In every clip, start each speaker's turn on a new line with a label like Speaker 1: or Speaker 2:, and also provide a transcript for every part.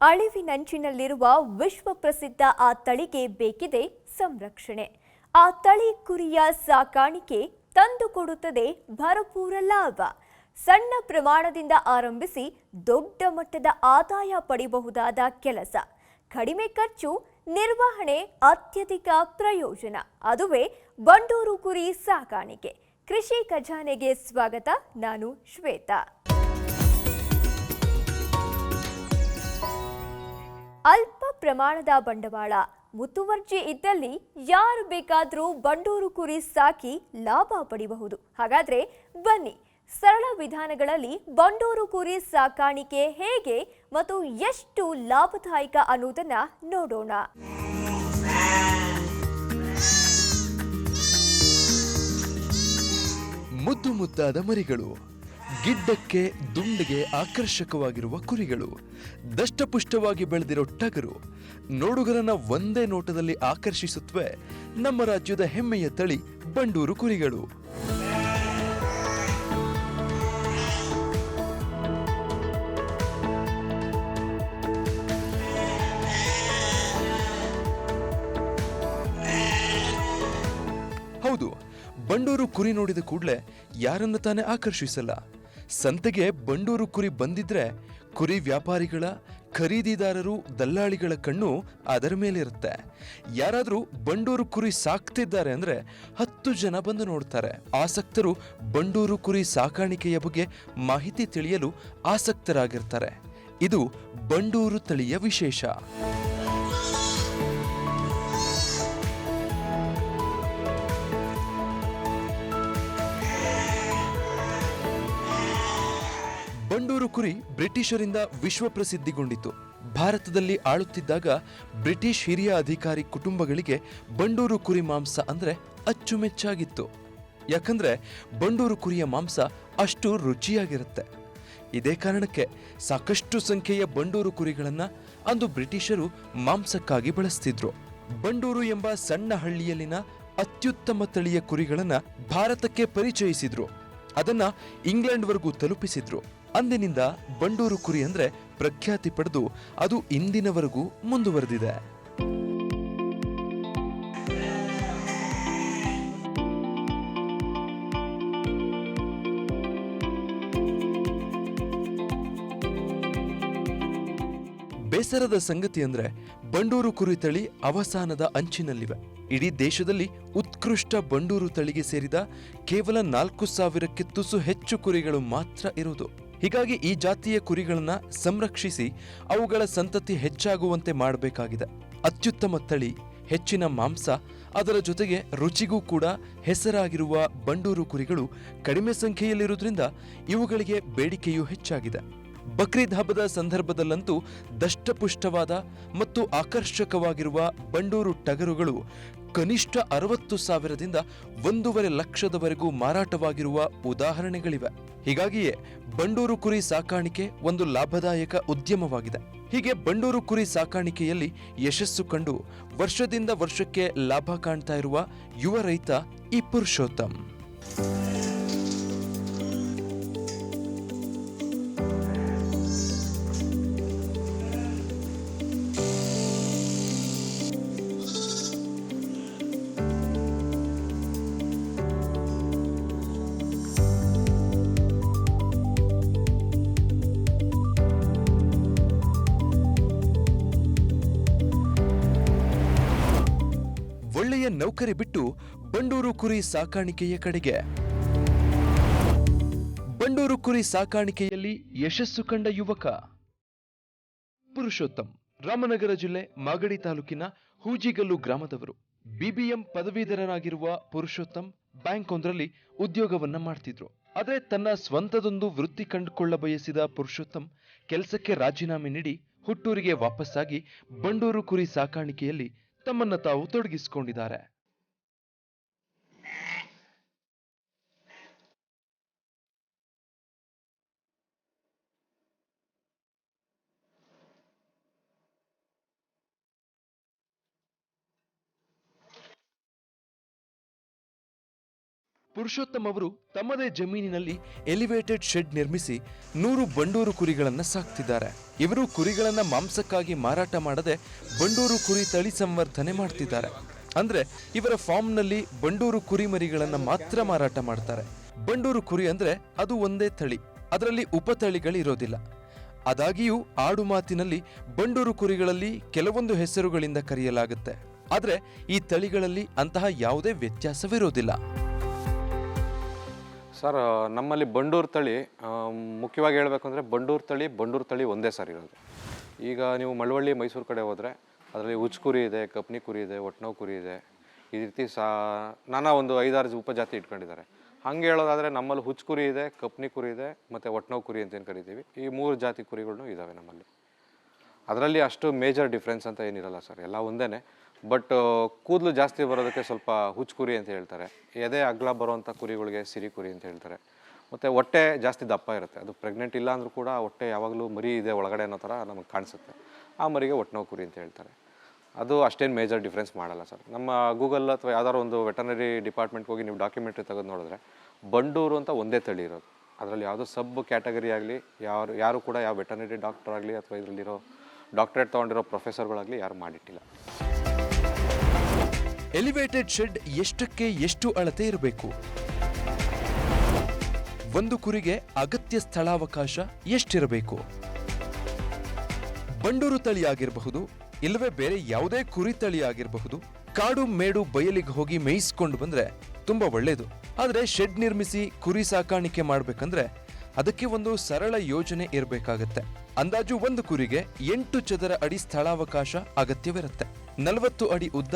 Speaker 1: ಅಳಿವಿನಂಚಿನಲ್ಲಿರುವ ವಿಶ್ವ ಪ್ರಸಿದ್ಧ ಆ ತಳಿಗೆ ಬೇಕಿದೆ ಸಂರಕ್ಷಣೆ. ಆ ತಳಿ ಕುರಿಯ ಸಾಕಾಣಿಕೆ ತಂದುಕೊಡುತ್ತದೆ ಭರಪೂರ ಲಾಭ. ಸಣ್ಣ ಪ್ರಮಾಣದಿಂದ ಆರಂಭಿಸಿ ದೊಡ್ಡ ಮಟ್ಟದ ಆದಾಯ ಪಡೆಯಬಹುದಾದ ಕೆಲಸ. ಕಡಿಮೆ ಖರ್ಚು, ನಿರ್ವಹಣೆ ಅತ್ಯಧಿಕ ಪ್ರಯೋಜನ. ಅದುವೇ ಬಂಡೂರು ಕುರಿ ಸಾಕಾಣಿಕೆ. ಕೃಷಿ ಖಜಾನೆಗೆ ಸ್ವಾಗತ, ನಾನು ಶ್ವೇತಾ. ಅಲ್ಪ ಪ್ರಮಾಣದ ಬಂಡವಾಳ. ಮುತುವರ್ಜಿ ಇದ್ದಲ್ಲಿ ಯಾರು ಬೇಕಾದರೂ ಬಂಡೂರು ಕುರಿ ಸಾಕಿ ಲಾಭ ಪಡಿಬಹುದು. ಹಾಗಾದ್ರೆ ಬನ್ನಿ, ಸರಳ ವಿಧಾನಗಳಲ್ಲಿ ಬಂಡೂರು ಕುರಿ ಸಾಕಾಣಿಕೆ ಹೇಗೆ ಮತ್ತು ಎಷ್ಟು ಲಾಭದಾಯಕ ಅನ್ನೋದನ್ನ ನೋಡೋಣ.
Speaker 2: ಮುದ್ದು ಮುದ್ದಾದ ಮರಿಗಳು. ಗಿಡ್ಡಕ್ಕೆ ದುಂಡಿಗೆ ಆಕರ್ಷಕವಾಗಿರುವ ಕುರಿಗಳು. ದಷ್ಟಪುಷ್ಟವಾಗಿ ಬೆಳೆದಿರೋ ಟಗರು ನೋಡುಗರನ್ನ ಒಂದೇ ನೋಟದಲ್ಲಿ ಆಕರ್ಷಿಸುತ್ತವೆ ನಮ್ಮ ರಾಜ್ಯದ ಹೆಮ್ಮೆಯ ತಳಿ ಬಂಡೂರು ಕುರಿಗಳು. ಹೌದು, ಬಂಡೂರು ಕುರಿ ನೋಡಿದ ಕೂಡಲೇ ಯಾರನ್ನ ತಾನೇ ಆಕರ್ಷಿಸಲ್ಲ? ಸಂತೆಗೆ ಬಂಡೂರು ಕುರಿ ಬಂದಿದ್ರೆ ಕುರಿ ವ್ಯಾಪಾರಿಗಳ, ಖರೀದಿದಾರರು, ದಲ್ಲಾಳಿಗಳ ಕಣ್ಣು ಅದರ ಮೇಲಿರುತ್ತೆ. ಯಾರಾದರೂ ಬಂಡೂರು ಕುರಿ ಸಾಕ್ತಿದ್ದಾರೆ ಅಂದರೆ ಹತ್ತು ಜನ ಬಂದು ನೋಡ್ತಾರೆ. ಆಸಕ್ತರು ಬಂಡೂರು ಕುರಿ ಸಾಕಾಣಿಕೆಯ ಬಗ್ಗೆ ಮಾಹಿತಿ ತಿಳಿಯಲು ಆಸಕ್ತರಾಗಿರ್ತಾರೆ. ಇದು ಬಂಡೂರು ತಳಿಯ ವಿಶೇಷ. ಬಂಡೂರು ಕುರಿ ಬ್ರಿಟಿಷರಿಂದ ವಿಶ್ವ ಪ್ರಸಿದ್ಧಿಗೊಂಡಿತು ಭಾರತದಲ್ಲಿ ಆಳುತ್ತಿದ್ದಾಗ ಬ್ರಿಟಿಷ್ ಹಿರಿಯ ಅಧಿಕಾರಿ ಕುಟುಂಬಗಳಿಗೆ ಬಂಡೂರು ಕುರಿ ಮಾಂಸ ಅಂದ್ರೆ ಅಚ್ಚುಮೆಚ್ಚಾಗಿತ್ತು. ಯಾಕಂದ್ರೆ ಬಂಡೂರು ಕುರಿಯ ಮಾಂಸ ಅಷ್ಟು ರುಚಿಯಾಗಿರುತ್ತೆ. ಇದೇ ಕಾರಣಕ್ಕೆ ಸಾಕಷ್ಟು ಸಂಖ್ಯೆಯ ಬಂಡೂರು ಕುರಿಗಳನ್ನು ಅಂದು ಬ್ರಿಟಿಷರು ಮಾಂಸಕ್ಕಾಗಿ ಬಳಸ್ತಿದ್ರು. ಬಂಡೂರು ಎಂಬ ಸಣ್ಣ ಹಳ್ಳಿಯಲ್ಲಿನ ಅತ್ಯುತ್ತಮ ತಳಿಯ ಕುರಿಗಳನ್ನು ಭಾರತಕ್ಕೆ ಪರಿಚಯಿಸಿದ್ರು. ಅದನ್ನ ಇಂಗ್ಲೆಂಡ್ವರೆಗೂ ತಲುಪಿಸಿದ್ರು. ಅಂದಿನಿಂದ ಬಂಡೂರು ಕುರಿ ಅಂದ್ರೆ ಪ್ರಖ್ಯಾತಿ ಪಡೆದು ಅದು ಇಂದಿನವರೆಗೂ ಮುಂದುವರೆದಿದೆ. ಬೇಸರದ ಸಂಗತಿ ಅಂದ್ರೆ ಬಂಡೂರು ಕುರಿ ತಳಿ ಅವಸಾನದ ಅಂಚಿನಲ್ಲಿವೆ. ಇಡೀ ದೇಶದಲ್ಲಿ ಉತ್ಕೃಷ್ಟ ಬಂಡೂರು ತಳಿಗೆ ಸೇರಿದ ಕೇವಲ ನಾಲ್ಕು ಸಾವಿರಕ್ಕೆ ತುಸು ಹೆಚ್ಚು ಕುರಿಗಳು ಮಾತ್ರ ಇರುವುದು. ಹೀಗಾಗಿ ಈ ಜಾತಿಯ ಕುರಿಗಳನ್ನ ಸಂರಕ್ಷಿಸಿ ಅವುಗಳ ಸಂತತಿ ಹೆಚ್ಚಾಗುವಂತೆ ಮಾಡಬೇಕಾಗಿದೆ. ಅತ್ಯುತ್ತಮ ತಳಿ, ಹೆಚ್ಚಿನ ಮಾಂಸ, ಅದರ ಜೊತೆಗೆ ರುಚಿಗೂ ಕೂಡ ಹೆಸರಾಗಿರುವ ಬಂಡೂರು ಕುರಿಗಳು ಕಡಿಮೆ ಸಂಖ್ಯೆಯಲ್ಲಿರುವುದರಿಂದ ಇವುಗಳಿಗೆ ಬೇಡಿಕೆಯೂ ಹೆಚ್ಚಾಗಿದೆ. ಬಕ್ರೀದ್ ಹಬ್ಬದ ಸಂದರ್ಭದಲ್ಲಂತೂ ದಷ್ಟಪುಷ್ಟವಾದ ಮತ್ತು ಆಕರ್ಷಕವಾಗಿರುವ ಬಂಡೂರು ಟಗರುಗಳು ಕನಿಷ್ಠ ಅರವತ್ತು ಸಾವಿರದಿಂದ ಒಂದೂವರೆ ಲಕ್ಷದವರೆಗೂ ಮಾರಾಟವಾಗಿರುವ ಉದಾಹರಣೆಗಳಿವೆ. ಹೀಗಾಗಿಯೇ ಬಂಡೂರು ಕುರಿ ಸಾಕಾಣಿಕೆ ಒಂದು ಲಾಭದಾಯಕ ಉದ್ಯಮವಾಗಿದೆ. ಹೀಗೆ ಬಂಡೂರು ಕುರಿ ಸಾಕಾಣಿಕೆಯಲ್ಲಿ ಯಶಸ್ಸು ಕಂಡು ವರ್ಷದಿಂದ ವರ್ಷಕ್ಕೆ ಲಾಭ ಕಾಣ್ತಾ ಇರುವ ಯುವ ರೈತ ಈ ಪುರುಷೋತ್ತಮ್. ಸಾಕಾಣಿಕೆಯ ಕಡೆಗೆ. ಬಂಡೂರು ಕುರಿ ಸಾಕಾಣಿಕೆಯಲ್ಲಿ ಯಶಸ್ಸು ಕಂಡ ಯುವಕ. ಪುರುಷೋತ್ತಮ್, ರಾಮನಗರ ಜಿಲ್ಲೆ ಮಾಗಡಿ ತಾಲೂಕಿನ ಹೂಜಿಗಲ್ಲು ಗ್ರಾಮದವರು. ಬಿಬಿಎಂ ಪದವೀಧರರಾಗಿರುವ ಪುರುಷೋತ್ತಮ್ ಬ್ಯಾಂಕ್ ಒಂದರಲ್ಲಿ ಉದ್ಯೋಗವನ್ನ ಮಾಡ್ತಿದ್ರು. ಆದರೆ ತನ್ನ ಸ್ವಂತದೊಂದು ವೃತ್ತಿ ಕಂಡುಕೊಳ್ಳ ಬಯಸಿದ ಪುರುಷೋತ್ತಮ್ ಕೆಲಸಕ್ಕೆ ರಾಜೀನಾಮೆ ನೀಡಿ ಹುಟ್ಟೂರಿಗೆ ವಾಪಸ್ಸಾಗಿ ಬಂಡೂರು ಕುರಿ ಸಾಕಾಣಿಕೆಯಲ್ಲಿ ತಮ್ಮನ್ನ ತಾವು ತೊಡಗಿಸಿಕೊಂಡಿದ್ದಾರೆ. ಪುರುಷೋತ್ತಮ್ ಅವರು ತಮ್ಮದೇ ಜಮೀನಿನಲ್ಲಿ ಎಲಿವೇಟೆಡ್ ಶೆಡ್ ನಿರ್ಮಿಸಿ ನೂರು ಬಂಡೂರು ಕುರಿಗಳನ್ನು ಸಾಕ್ತಿದ್ದಾರೆ. ಇವರು ಕುರಿಗಳನ್ನು ಮಾಂಸಕ್ಕಾಗಿ ಮಾರಾಟ ಮಾಡದೆ ಬಂಡೂರು ಕುರಿ ತಳಿ ಸಂವರ್ಧನೆ ಮಾಡ್ತಿದ್ದಾರೆ. ಅಂದ್ರೆ ಇವರ ಫಾರ್ಮ್ನಲ್ಲಿ ಬಂಡೂರು ಕುರಿಮರಿಗಳನ್ನು ಮಾತ್ರ ಮಾರಾಟ ಮಾಡ್ತಾರೆ. ಬಂಡೂರು ಕುರಿ ಅಂದ್ರೆ ಅದು ಒಂದೇ ತಳಿ, ಅದರಲ್ಲಿ ಉಪತಳಿಗಳಿರೋದಿಲ್ಲ ಆದಾಗಿಯೂ ಆಡು ಮಾತಿನಲ್ಲಿ ಬಂಡೂರು ಕುರಿಗಳಲ್ಲಿ ಕೆಲವೊಂದು ಹೆಸರುಗಳಿಂದ ಕರೆಯಲಾಗುತ್ತೆ. ಆದರೆ ಈ ತಳಿಗಳಲ್ಲಿ ಅಂತಹ ಯಾವುದೇ ವ್ಯತ್ಯಾಸವಿರೋದಿಲ್ಲ.
Speaker 3: ಸರ್ ನಮ್ಮಲ್ಲಿ ಬಂಡೂರು ತಳಿ ಮುಖ್ಯವಾಗಿ ಹೇಳಬೇಕು ಅಂದರೆ ಬಂಡೂರು ತಳಿ ಬಂಡೂರು ತಳಿ ಒಂದೇ ಸರ್ ಇರೋದು. ಈಗ ನೀವು ಮಳವಳ್ಳಿ, ಮೈಸೂರು ಕಡೆ ಹೋದರೆ ಅದರಲ್ಲಿ ಉಚ್ಚ ಕುರಿ ಇದೆ, ಕಪ್ನಿ ಕುರಿ ಇದೆ ಒಟ್ನೋ ಕುರಿ ಇದೆ. ಈ ರೀತಿ ಸಾ, ನಾನಾ ಒಂದು ಐದಾರು ಉಪಜಾತಿ ಇಟ್ಕೊಂಡಿದ್ದಾರೆ. ಹಂಗೆ ಹೇಳೋದಾದರೆ ನಮ್ಮಲ್ಲಿ ಹುಚ್ಚ ಕುರಿ ಇದೆ, ಕಪ್ನಿ ಕುರಿ ಇದೆ, ಮತ್ತು ಒಟ್ನೋ ಕುರಿ ಅಂತ ಏನು ಕರಿತೀವಿ. ಈ ಮೂರು ಜಾತಿ ಕುರಿಗಳನ್ನೂ ಇದ್ದಾವೆ ನಮ್ಮಲ್ಲಿ. ಅದರಲ್ಲಿ ಅಷ್ಟು ಮೇಜರ್ ಡಿಫ್ರೆನ್ಸ್ ಅಂತ ಏನಿರಲ್ಲ ಸರ್, ಎಲ್ಲ ಒಂದೇ ಬಟ್ ಕೂದಲು ಜಾಸ್ತಿ ಬರೋದಕ್ಕೆ ಸ್ವಲ್ಪ ಹುಚ್ಚು ಕುರಿ ಅಂತ ಹೇಳ್ತಾರೆ. ಎದೆ ಅಗ್ಲ ಬರುವಂಥ ಕುರಿಗಳಿಗೆ ಸಿರಿ ಕುರಿ ಅಂತ ಹೇಳ್ತಾರೆ. ಮತ್ತು ಹೊಟ್ಟೆ ಜಾಸ್ತಿ ದಪ್ಪ ಇರುತ್ತೆ. ಅದು ಪ್ರೆಗ್ನೆಂಟ್ ಇಲ್ಲ ಅಂದರೂ ಕೂಡ ಹೊಟ್ಟೆ ಯಾವಾಗಲೂ ಮರಿ ಇದೆ ಒಳಗಡೆ ಅನ್ನೋ ಥರ ನಮಗೆ ಕಾಣಿಸುತ್ತೆ. ಆ ಮರಿಗೆ ಒಟ್ನೋ ಕುರಿ ಅಂತ ಹೇಳ್ತಾರೆ. ಅದು ಅಷ್ಟೇನು ಮೇಜರ್ ಡಿಫ್ರೆನ್ಸ್ ಮಾಡಲ್ಲ ಸರ್. ನಮ್ಮ ಗೂಗಲ್ ಅಥವಾ ಯಾವ್ದಾದ್ರು ಒಂದು ವೆಟನರಿ ಡಿಪಾರ್ಟ್ಮೆಂಟ್ಗೆ ಹೋಗಿ ನೀವು ಡಾಕ್ಯುಮೆಂಟ್ರಿ ತೆಗೆದು ನೋಡಿದ್ರೆ ಬಂಡೂರು ಅಂತ ಒಂದೇ ತಳಿ ಇರೋದು. ಅದರಲ್ಲಿ ಯಾವುದೋ ಸಬ್ ಕ್ಯಾಟಗರಿ ಆಗಲಿ, ಯಾರು ಯಾರು ಕೂಡ ಯಾವ ವೆಟನರಿ ಡಾಕ್ಟರ್ ಆಗಲಿ ಅಥವಾ ಇದರಲ್ಲಿರೋ ಡಾಕ್ಟ್ರೇಟ್ ತೊಗೊಂಡಿರೋ ಪ್ರೊಫೆಸರ್ಗಳಾಗಲಿ ಯಾರು ಮಾಡಿಟ್ಟಿಲ್ಲ.
Speaker 2: ಎಲಿವೇಟೆಡ್ ಶೆಡ್ ಎಷ್ಟಕ್ಕೆ ಎಷ್ಟು ಅಳತೆ ಇರಬೇಕು? ಒಂದು ಕುರಿಗೆ ಅಗತ್ಯ ಸ್ಥಳಾವಕಾಶ ಎಷ್ಟಿರಬೇಕು? ಬಂಡೂರು ತಳಿ ಆಗಿರಬಹುದು, ಇಲ್ಲವೇ ಬೇರೆ ಯಾವುದೇ ಕುರಿ ತಳಿ ಆಗಿರಬಹುದು, ಕಾಡು ಮೇಡು ಬಯಲಿಗೆ ಹೋಗಿ ಮೇಯಿಸ್ಕೊಂಡು ಬಂದ್ರೆ ತುಂಬಾ ಒಳ್ಳೇದು. ಆದ್ರೆ ಶೆಡ್ ನಿರ್ಮಿಸಿ ಕುರಿ ಸಾಕಾಣಿಕೆ ಮಾಡಬೇಕಂದ್ರೆ ಅದಕ್ಕೆ ಒಂದು ಸರಳ ಯೋಜನೆ ಇರಬೇಕಾಗತ್ತೆ. ಅಂದಾಜು ಒಂದು ಕುರಿಗೆ ಎಂಟು ಚದರ ಅಡಿ ಸ್ಥಳಾವಕಾಶ ಅಗತ್ಯವಿರುತ್ತೆ. ನಲವತ್ತು ಅಡಿ ಉದ್ದ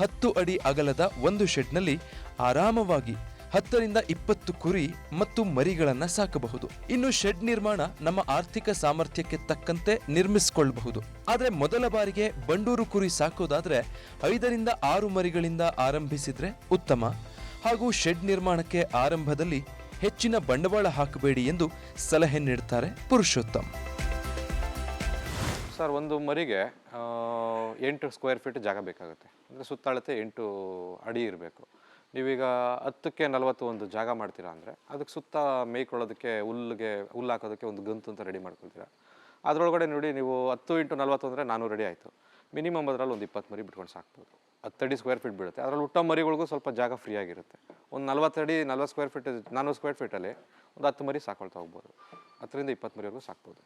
Speaker 2: ಹತ್ತು ಅಡಿ ಅಗಲದ ಒಂದು ಶೆಡ್ನಲ್ಲಿ ಆರಾಮವಾಗಿ ಹತ್ತರಿಂದ ಇಪ್ಪತ್ತು ಕುರಿ ಮತ್ತು ಮರಿಗಳನ್ನ ಸಾಕಬಹುದು. ಇನ್ನು ಶೆಡ್ ನಿರ್ಮಾಣ ನಮ್ಮ ಆರ್ಥಿಕ ಸಾಮರ್ಥ್ಯಕ್ಕೆ ತಕ್ಕಂತೆ ನಿರ್ಮಿಸಿಕೊಳ್ಳಬಹುದು ಆದರೆ ಮೊದಲ ಬಾರಿಗೆ ಬಂಡೂರು ಕುರಿ ಸಾಕೋದಾದ್ರೆ ಐದರಿಂದ ಆರು ಮರಿಗಳಿಂದ ಆರಂಭಿಸಿದ್ರೆ ಉತ್ತಮ. ಹಾಗೂ ಶೆಡ್ ನಿರ್ಮಾಣಕ್ಕೆ ಆರಂಭದಲ್ಲಿ ಹೆಚ್ಚಿನ ಬಂಡವಾಳ ಹಾಕಬೇಡಿ ಎಂದು ಸಲಹೆ ನೀಡುತ್ತಾರೆ ಪುರುಷೋತ್ತಮ್.
Speaker 3: ಸರ್, ಒಂದು ಮರಿಗೆ ಎಂಟು ಸ್ಕ್ವೇರ್ ಫೀಟ್ ಜಾಗ ಬೇಕಾಗುತ್ತೆ. ಅಂದರೆ ಸುತ್ತಾಳತೆ ಎಂಟು ಅಡಿ ಇರಬೇಕು. ನೀವೀಗ ಹತ್ತಕ್ಕೆ ನಲವತ್ತು ಒಂದು ಜಾಗ ಮಾಡ್ತೀರಾ ಅಂದರೆ, ಅದಕ್ಕೆ ಸುತ್ತ ಮೇಯ್ಕೊಳ್ಳೋದಕ್ಕೆ ಹುಲ್ಲಿಗೆ ಹುಲ್ಲು ಹಾಕೋದಕ್ಕೆ ಒಂದು ಗಂತು ಅಂತ ರೆಡಿ ಮಾಡ್ಕೊಳ್ತೀರಾ. ಅದರೊಳಗಡೆ ನೋಡಿ ನೀವು ಹತ್ತು ಇಂಟು ನಲವತ್ತು ಅಂದರೆ ನಾನೂರು ರೆಡಿ ಆಯಿತು. ಮಿನಿಮಮ್ ಅದರಲ್ಲಿ ಒಂದು ಇಪ್ಪತ್ತು ಮರಿ ಬಿಟ್ಕೊಂಡು ಸಾಕ್ಬೋದು. ಹತ್ತಡಿ ಸ್ಕ್ವೇರ್ ಫೀಟ್ ಬೀಳುತ್ತೆ. ಅದರಲ್ಲಿ ಹುಟ್ಟೋ ಮರಿಗಳಿಗೂ ಸ್ವಲ್ಪ ಜಾಗ ಫ್ರೀ ಆಗಿರುತ್ತೆ. ಒಂದು ಅಡಿ, ನಲ್ವತ್ತು ಸ್ಕ್ವೇರ್ ಫೀಟ್ ನಾನ್ನೂರು ಸ್ಕ್ವೇರ್ ಫೀಟಲ್ಲಿ ಒಂದು ಹತ್ತು ಮರಿ ಸಾಕೊಳ್ತಾ ಹೋಗ್ಬೋದು. ಹತ್ತರಿಂದ ಇಪ್ಪತ್ತು ಮರಿವರೆಗೂ ಸಾಕ್ಬೋದು.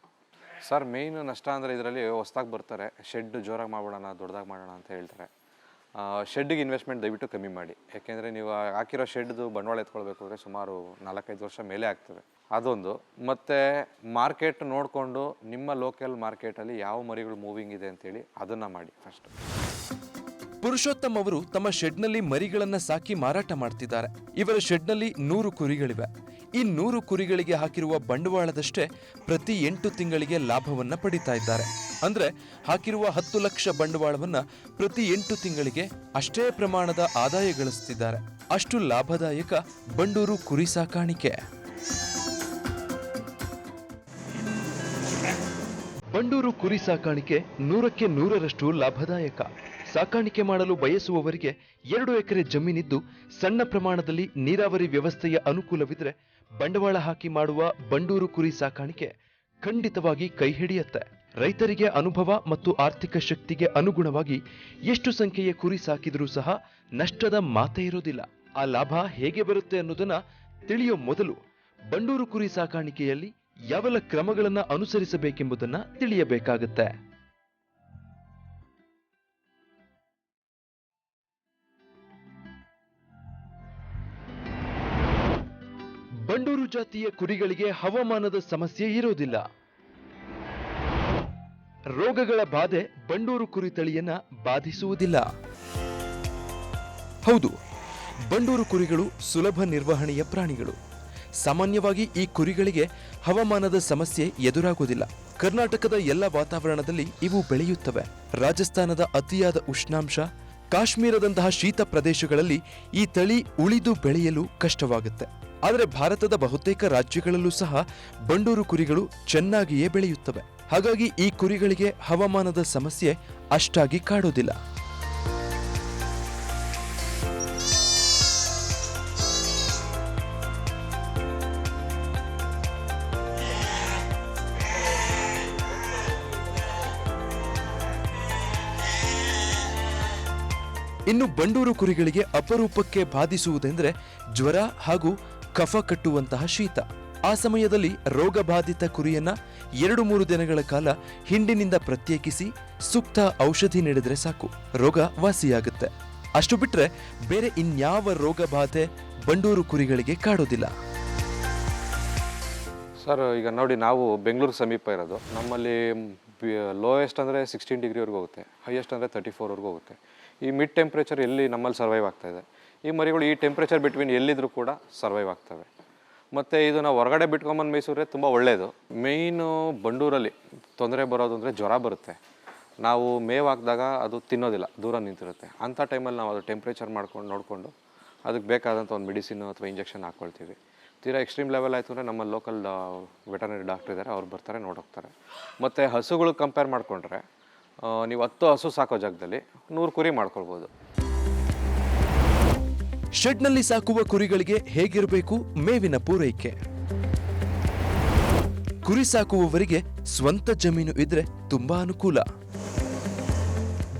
Speaker 3: ಸರ್ ಮೇಯ್ನ್ ನಷ್ಟ ಅಂದರೆ ಇದರಲ್ಲಿ ಹೊಸ್ದಾಗಿ ಬರ್ತಾರೆ. ಶೆಡ್ ಜೋರಾಗಿ ಮಾಡ್ಬಿಡೋಣ ದೊಡ್ಡದಾಗಿ ಮಾಡೋಣ ಅಂತ ಹೇಳ್ತಾರೆ. ಶೆಡ್ಗೆ ಇನ್ವೆಸ್ಟ್ಮೆಂಟ್ ದಯವಿಟ್ಟು ಕಮ್ಮಿ ಮಾಡಿ. ಯಾಕೆಂದರೆ ನೀವು ಹಾಕಿರೋ ಶೆಡ್ದು ಬಂಡವಾಳ ಎತ್ಕೊಳ್ಬೇಕು ಅಂದರೆ ಸುಮಾರು ನಾಲ್ಕೈದು ವರ್ಷ ಮೇಲೆ ಆಗ್ತದೆ. ಅದೊಂದು. ಮತ್ತು ಮಾರ್ಕೆಟ್ ನೋಡಿಕೊಂಡು ನಿಮ್ಮ ಲೋಕಲ್ ಮಾರ್ಕೆಟಲ್ಲಿ ಯಾವ ಮರಿಗಳು ಮೂವಿಂಗ್ ಇದೆ ಅಂತೇಳಿ ಅದನ್ನು ಮಾಡಿ ಫಸ್ಟ್
Speaker 2: ಪುರುಷೋತ್ತಮ್ ಅವರು ತಮ್ಮ ಶೆಡ್ನಲ್ಲಿ ಮರಿಗಳನ್ನ ಸಾಕಿ ಮಾರಾಟ ಮಾಡ್ತಿದ್ದಾರೆ. ಇವರ ಶೆಡ್ನಲ್ಲಿ ನೂರು ಕುರಿಗಳಿವೆ. ಈ ನೂರು ಕುರಿಗಳಿಗೆ ಹಾಕಿರುವ ಬಂಡವಾಳದಷ್ಟೇ ಪ್ರತಿ ಎಂಟು ತಿಂಗಳಿಗೆ ಲಾಭವನ್ನ ಪಡಿತಾ ಇದ್ದಾರೆ. ಅಂದ್ರೆ ಹಾಕಿರುವ ಹತ್ತು ಲಕ್ಷ ಬಂಡವಾಳವನ್ನ ಪ್ರತಿ ಎಂಟು ತಿಂಗಳಿಗೆ ಅಷ್ಟೇ ಪ್ರಮಾಣದ ಆದಾಯ ಗಳಿಸ್ತಿದ್ದಾರೆ. ಅಷ್ಟು ಲಾಭದಾಯಕ ಬಂಡೂರು ಕುರಿ ಸಾಕಾಣಿಕೆ. ಬಂಡೂರು ಕುರಿ ಸಾಕಾಣಿಕೆ ನೂರಕ್ಕೆ ನೂರರಷ್ಟು ಲಾಭದಾಯಕ. ಸಾಕಾಣಿಕೆ ಮಾಡಲು ಬಯಸುವವರಿಗೆ ಎರಡು ಎಕರೆ ಜಮೀನಿದ್ದು ಸಣ್ಣ ಪ್ರಮಾಣದಲ್ಲಿ ನೀರಾವರಿ ವ್ಯವಸ್ಥೆಯ ಅನುಕೂಲವಿದ್ರೆ ಬಂಡವಾಳ ಹಾಕಿ ಮಾಡುವ ಬಂಡೂರು ಕುರಿ ಸಾಕಾಣಿಕೆ ಖಂಡಿತವಾಗಿ ಕೈ ಹಿಡಿಯುತ್ತೆ. ರೈತರಿಗೆ ಅನುಭವ ಮತ್ತು ಆರ್ಥಿಕ ಶಕ್ತಿಗೆ ಅನುಗುಣವಾಗಿ ಎಷ್ಟು ಸಂಖ್ಯೆಯ ಕುರಿ ಸಾಕಿದರೂ ಸಹ ನಷ್ಟದ ಮಾತೇ ಇರೋದಿಲ್ಲ. ಆ ಲಾಭ ಹೇಗೆ ಬರುತ್ತೆ ಅನ್ನೋದನ್ನ ತಿಳಿಯೋ ಮೊದಲು ಬಂಡೂರು ಕುರಿ ಸಾಕಾಣಿಕೆಯಲ್ಲಿ ಯಾವೆಲ್ಲ ಕ್ರಮಗಳನ್ನು ಅನುಸರಿಸಬೇಕೆಂಬುದನ್ನ ತಿಳಿಯಬೇಕಾಗುತ್ತೆ. ಬಂಡೂರು ಜಾತಿಯ ಕುರಿಗಳಿಗೆ ಹವಾಮಾನದ ಸಮಸ್ಯೆ ಇರೋದಿಲ್ಲ. ರೋಗಗಳ ಬಾಧೆ ಬಂಡೂರು ಕುರಿ ತಳಿಯನ್ನ ಬಾಧಿಸುವುದಿಲ್ಲ. ಹೌದು, ಬಂಡೂರು ಕುರಿಗಳು ಸುಲಭ ನಿರ್ವಹಣೆಯ ಪ್ರಾಣಿಗಳು. ಸಾಮಾನ್ಯವಾಗಿ ಈ ಕುರಿಗಳಿಗೆ ಹವಾಮಾನದ ಸಮಸ್ಯೆ ಎದುರಾಗುವುದಿಲ್ಲ. ಕರ್ನಾಟಕದ ಎಲ್ಲ ವಾತಾವರಣದಲ್ಲಿ ಇವು ಬೆಳೆಯುತ್ತವೆ. ರಾಜಸ್ಥಾನದ ಅತಿಯಾದ ಉಷ್ಣಾಂಶ, ಕಾಶ್ಮೀರದಂತಹ ಶೀತ ಪ್ರದೇಶಗಳಲ್ಲಿ ಈ ತಳಿ ಉಳಿದು ಬೆಳೆಯಲು ಕಷ್ಟವಾಗುತ್ತೆ. ಆದರೆ ಭಾರತದ ಬಹುತೇಕ ರಾಜ್ಯಗಳಲ್ಲೂ ಸಹ ಬಂಡೂರು ಕುರಿಗಳು ಚೆನ್ನಾಗಿಯೇ ಬೆಳೆಯುತ್ತವೆ. ಹಾಗಾಗಿ ಈ ಕುರಿಗಳಿಗೆ ಹವಾಮಾನದ ಸಮಸ್ಯೆ ಅಷ್ಟಾಗಿ ಕಾಡೋದಿಲ್ಲ. ಇನ್ನು ಬಂಡೂರು ಕುರಿಗಳಿಗೆ ಅಪರೂಪಕ್ಕೆ ಬಾಧಿಸುವುದೆಂದರೆ ಜ್ವರ ಹಾಗೂ ಕಫ ಕಟ್ಟುವಂತಹ ಶೀತ. ಆ ಸಮಯದಲ್ಲಿ ರೋಗಬಾಧಿತ ಕುರಿಯನ್ನ ಎರಡು ಮೂರು ದಿನಗಳ ಕಾಲ ಹಿಂಡಿನಿಂದ ಪ್ರತ್ಯೇಕಿಸಿ ಸೂಕ್ತ ಔಷಧಿ ನೀಡಿದ್ರೆ ಸಾಕು. ರೋಗ ವಾಸಿಯಾಗುತ್ತೆ. ಅಷ್ಟು ಬಿಟ್ರೆ ಬೇರೆ ಇನ್ಯಾವ ರೋಗ ಬಾಧೆ ಬಂಡೂರು ಕುರಿಗಳಿಗೆ ಕಾಡೋದಿಲ್ಲ.
Speaker 3: ಸರ್, ಈಗ ನೋಡಿ ನಾವು ಬೆಂಗಳೂರು ಸಮೀಪ ಇರೋದು. ನಮ್ಮಲ್ಲಿ ಲೋಯೆಸ್ಟ್ ಅಂದರೆ ಸಿಕ್ಸ್ಟೀನ್ ಡಿಗ್ರಿವರೆಗೂ ಹೋಗುತ್ತೆ. ಹೈಯೆಸ್ಟ್ ಅಂದರೆ ತರ್ಟಿ ಫೋರ್ವರೆಗೂ ಹೋಗುತ್ತೆ. ಈ ಮಿಡ್ ಟೆಂಪ್ರೇಚರ್ ಎಲ್ಲಿ ನಮ್ಮಲ್ಲಿ ಸರ್ವೈವ್ ಆಗ್ತಾ ಇದೆ? ಈ ಮರಿಗಳು ಈ ಟೆಂಪ್ರೇಚರ್ ಬಿಟ್ವೀನ್ ಎಲ್ಲಿದ್ರೂ ಕೂಡ ಸರ್ವೈವ್ ಆಗ್ತವೆ. ಮತ್ತು ಇದು ನಾವು ಹೊರಗಡೆ ಬಿಟ್ಕೊಂಬಂದು ಮೇಯಿಸಿದ್ರೆ ತುಂಬ ಒಳ್ಳೆಯದು ಮೇಯ್ನು ಬಂಡೂರಲ್ಲಿ ತೊಂದರೆ ಬರೋದು ಅಂದರೆ ಜ್ವರ ಬರುತ್ತೆ. ನಾವು ಮೇವು ಹಾಕಿದಾಗ ಅದು ತಿನ್ನೋದಿಲ್ಲ, ದೂರ ನಿಂತಿರುತ್ತೆ. ಅಂಥ ಟೈಮಲ್ಲಿ ನಾವು ಅದು ಟೆಂಪ್ರೇಚರ್ ಮಾಡ್ಕೊಂಡು ನೋಡಿಕೊಂಡು ಅದಕ್ಕೆ ಬೇಕಾದಂಥ ಒಂದು ಮೆಡಿಸಿನ್ ಅಥವಾ ಇಂಜೆಕ್ಷನ್ ಹಾಕ್ಕೊಳ್ತೀವಿ ತೀರಾ ಎಕ್ಸ್ಟ್ರೀಮ್ ಲೆವೆಲ್ ಆಯಿತು ಅಂದರೆ ನಮ್ಮ ಲೋಕಲ್ ವೆಟನರಿ ಡಾಕ್ಟರ್ ಇದ್ದಾರೆ ಅವ್ರು ಬರ್ತಾರೆ, ನೋಡೋಗ್ತಾರೆ. ಮತ್ತು ಹಸುಗಳು ಕಂಪೇರ್ ಮಾಡಿಕೊಂಡ್ರೆ ನೀವು ಹತ್ತು ಹಸು ಸಾಕೋ ಜಾಗದಲ್ಲಿ ನೂರು ಕುರಿ ಮಾಡ್ಕೊಳ್ಬೋದು.
Speaker 2: ಶೆಡ್ನಲ್ಲಿ ಸಾಕುವ ಕುರಿಗಳಿಗೆ ಹೇಗಿರಬೇಕು ಮೇವಿನ ಪೂರೈಕೆ? ಕುರಿ ಸಾಕುವವರಿಗೆ ಸ್ವಂತ ಜಮೀನು ಇದ್ರೆ ತುಂಬಾ ಅನುಕೂಲ.